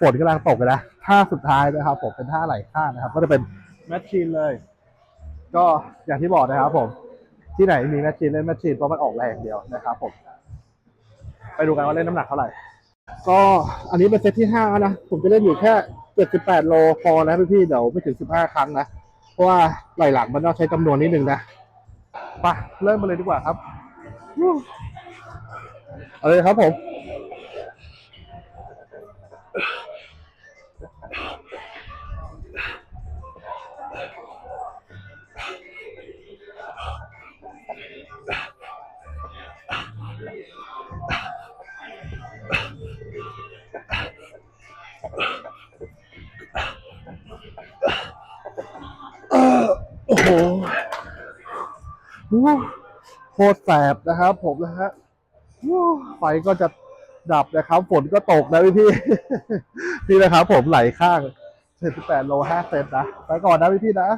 ฝนกำลังตกเลยนะท่าสุดท้ายนะครับ ผมเป็นท่าไหลข้างนะครับ ก็จะเป็นแมชชีนเลย ก็อย่างที่บอกนะครับ ผม ที่ไหนมีแมชชีนเล่นแมชชีนเพราะมันออกแรงเดียวนะครับ ผม ไปดูกันว่าเล่นน้ำหนักเท่าไหร่ ก็อันนี้เป็นเซตที่ห้านะผมจะเล่นอยู่แค่เจ็ดสิบแปดโลพอนะพี่ๆเดี๋ยวไม่ถึงสิบห้าครั้งนะเพราะว่าไหล่หลังมันต้องใช้จำนวนนิดนึงนะไปเริ่มมาเลยดีกว่าครับเอาเลยครับผม โอ้โหโคตรแสบนะครับ ผมนะฮะไฟก็จะดับนะครับฝนก็ตกนะพี่พี่นี่นะครับ ผมไหลข้าง78โล5เซนนะไปก่อนนะพี่พี่นะ